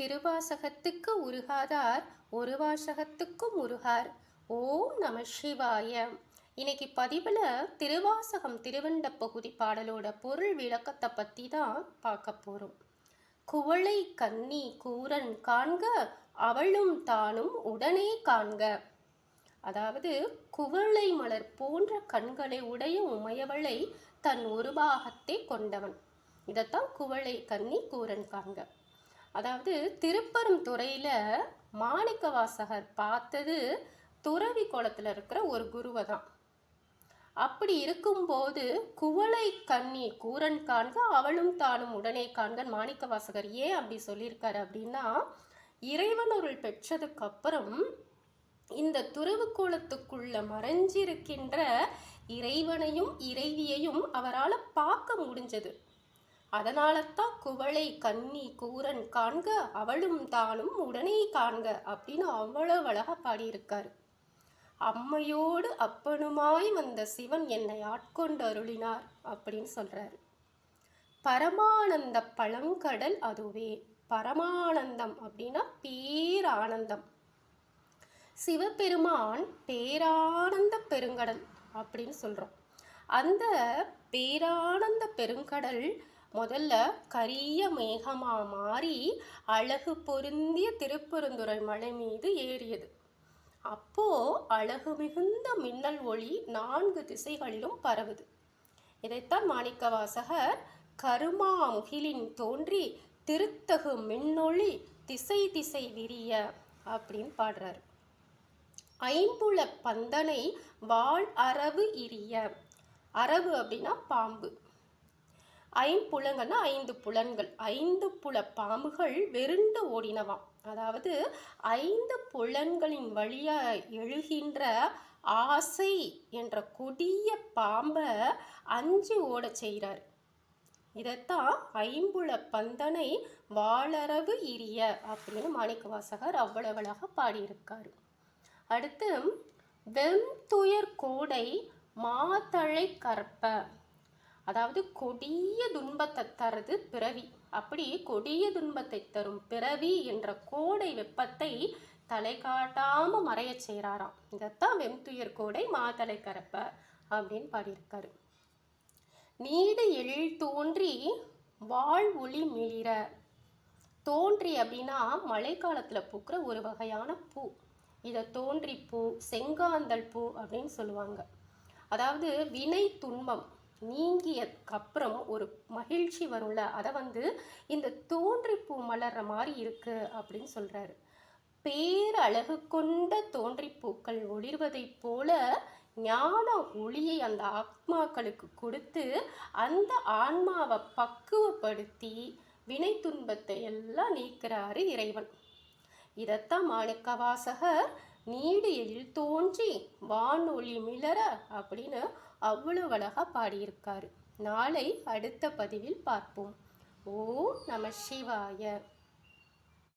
திருவாசகத்துக்கு உருகாதார் ஒரு வாசகத்துக்கும் உருகார். ஓம் நம சிவாய. இன்னைக்கு பதிவில் திருவாசகம் திருவண்ட பகுதி பாடலோட பொருள் விளக்கத்தை பற்றி தான் பார்க்க போகிறோம் குவளை கன்னி கூரன் காண்க அவளும் தானும் உடனே காண்க. அதாவது குவளை மலர் போன்ற கண்களை உடைய உமையவளை தன் ஒரு பாகத்தை கொண்டவன். இதைத்தான் குவளை கன்னி கூரன் காண்க. அதாவது திருப்பரும் துறையில் மாணிக்க வாசகர் பார்த்தது துறவி குளத்தில் இருக்கிற ஒரு குருவை தான் அப்படி இருக்கும்போது குவளை கண்ணி கூரன் காண்க அவளும் தானும் உடனே காண்கன் மாணிக்க வாசகர் ஏன் அப்படி சொல்லியிருக்காரு அப்படின்னா இறைவனொருள் பெற்றதுக்கு அப்புறம் இந்த துறவுக்கோலத்துக்குள்ள மறைஞ்சிருக்கின்ற இறைவனையும் இறைவியையும் அவரால் பார்க்க முடிஞ்சது. அதனால தான் குவளை கன்னி கூரன் காண்க அவளும் தானும் உடனே காண்க அப்படின்னு அவ்வளவு அழகா பாடியிருக்காரு. அம்மையோடு அப்பனுமாய் வந்த சிவன் என்னை ஆட்கொண்டு அருளினார் அப்படின்னு சொல்கிறாரு பரமானந்த பழங்கடல் அதுவே. பரமானந்தம் அப்படின்னா பேரானந்தம். சிவபெருமான் பேரானந்த பெருங்கடல் அப்படின்னு சொல்கிறோம் அந்த பேரானந்த பெருங்கடல் முதல்ல கரிய மேகமாக மாறி அழகு பொருந்திய திருப்பெருந்துறை மலை மீது ஏறியது. அப்போ அழகு மிகுந்த மின்னல் ஒளி நான்கு திசைகளிலும் பரவுது. இதைத்தான் மாணிக்கவாசகர் கருமா முகிலின் தோன்றி திருத்தகு மின்னொளி திசை திசை விரிய அப்படின்னு பாடுறாரு. ஐம்புல பந்தனை வாழ் அரவு இரிய. அரவு அப்படின்னா பாம்பு. ஐம்புலங்கன்னா ஐந்து புலன்கள். ஐந்து புல பாம்புகள் வெருண்டு ஓடினவாம். அதாவது ஐந்து புலன்களின் வழியாக எழுகின்ற ஆசை என்ற கொடிய பாம்பை அஞ்சு ஓடச் செய்கிறார். இதைத்தான் ஐம்புல பந்தனை வாளரவு இரிய அப்படின்னு மாணிக்க வாசகர் அவ்வளவு பாடியிருக்கார். அடுத்து அடுத்து வெண்துயர் கோடை மாதழை கற்ப அதாவது கொடிய துன்பத்தை தருது பிறவி. அப்படி கொடிய துன்பத்தை தரும் பிறவி என்ற கோடை வெப்பத்தை தலை காட்டாமல் மறைய செய்கிறாராம் இதைத்தான் வெம்துயர் கோடை மாதலை கரப்ப அப்படின்னு பாடியிருக்காரு. நீடு எழில் தோன்றி வாழ் ஒளி மிளிர. தோன்றி அப்படின்னா மழைக்காலத்தில் பூக்கிற ஒரு வகையான பூ. இதை தோன்றி பூ செங்காந்தல் பூ அப்படின்னு சொல்லுவாங்க. அதாவது வினை துன்பம். நீங்கியதுக்கப்புறம் ஒரு மகிழ்ச்சி வரும்ல? அதை வந்து இந்த தோன்றி பூ மலர்ற மாதிரி இருக்குது அப்படின்னு சொல்கிறாரு பேரழகு கொண்ட தோன்றி பூக்கள் ஒளிர்வதைப் போல ஞான ஒளியை அந்த ஆத்மாக்களுக்கு கொடுத்து அந்த ஆன்மாவை பக்குவப்படுத்தி வினை துன்பத்தை எல்லாம் நீக்கிறாரு இறைவன். இதைத்தான் மாணிக்கவாசகர் நீடு எழில் தோன்றி வானொலி மிளற அப்படின்னு அவ்வளவு அழகாக பாடியிருக்காரு. நாளை அடுத்த பதிவில் பார்ப்போம். ஓ நம சிவாய.